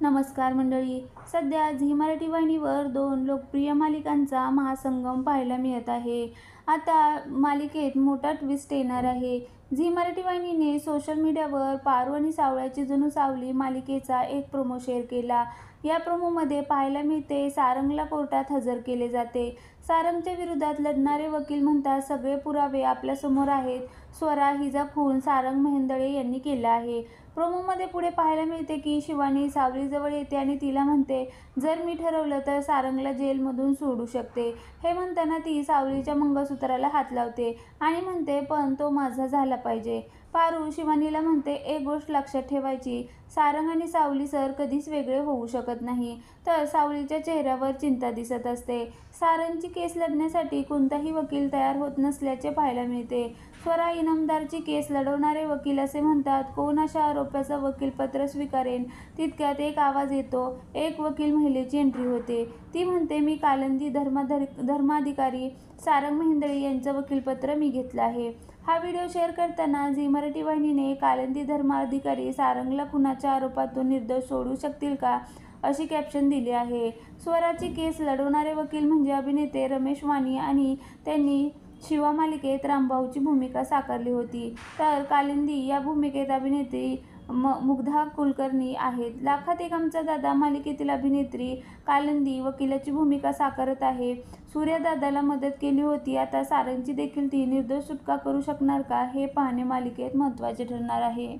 नमस्कार मंडळी. सध्या झी मराठी वाहिनीवर दोन लोकप्रिय मालिकांचा महासंगम पाहायला मिळत आहे. आता मालिकेत मोठा ट्विस्ट येणार आहे. झी मराठी वाहिनीने सोशल मीडियावर पारू आणि सावळ्याची जणू सावली मालिकेचा एक प्रोमो शेअर केला. या प्रोमोमध्ये पाहायला मिळते सारंगला कोर्टात हजर केले जाते. सारंगच्या विरोधात लढणारे वकील म्हणतात सगळे पुरावे आपल्यासमोर आहेत. स्वरा हिचा खून सारंग मेहेंदळे यांनी केला आहे. प्रोमोमध्ये पुढे पाहायला मिळते की शिवानी सावलीजवळ येते आणि तिला म्हणते जर मी ठरवलं तर सारंगला जेलमधून सोडू शकते. हे म्हणताना ती सावलीच्या मंगळसूत्राला हात लावते आणि म्हणते पण तो माझा झाला पाहिजे. पारू शिवानीला म्हणते एक गोष्ट लक्षात ठेवायची सारंग आणि सावली सर कधीच वेगळे होऊ शकत नाही. तर सावलीच्या चेहऱ्यावर चिंता दिसत असते. सारंगची केस लढण्यासाठी कोणताही वकील तयार होत नसल्याचे पाहायला मिळते. स्वरा इनामदारची केस लढवणारे वकील असे म्हणतात कोण अशा आरोपाचं वकीलपत्र स्वीकारेन? तितक्यात एक आवाज येतो. एक वकील महिलेची एंट्री होते. ती म्हणते मी कालंदी धर्माधर धर्माधिकारी सारंग मेहेंदळे यांचं वकीलपत्र मी घेतलं आहे. हा व्हिडिओ शेअर करताना झी मराठी वाहिनीने कालंदी धर्माधिकारी सारंगला खुनाच्या आरोपातून निर्दोष सोडू शकतील का अशी कॅप्शन दिली आहे. स्वराची केस लढवणारे वकील म्हणजे अभिनेते रमेश वाणी आणि त्यांनी शिवा मालिकेत रामभाऊची भूमिका साकारली होती. तर कालिंदी या भूमिकेत अभिनेत्री म मुग्धा कुलकर्णी आहेत. लाखात एक आमचा दादा मालिकेतील अभिनेत्री कालंदी वकिलाची भूमिका साकारत आहे. सूर्यदादाला मदत केली होती. आता सारंगची देखील ती निर्दोष सुटका करू शकणार का हे पाहणे मालिकेत महत्त्वाचे ठरणार आहे.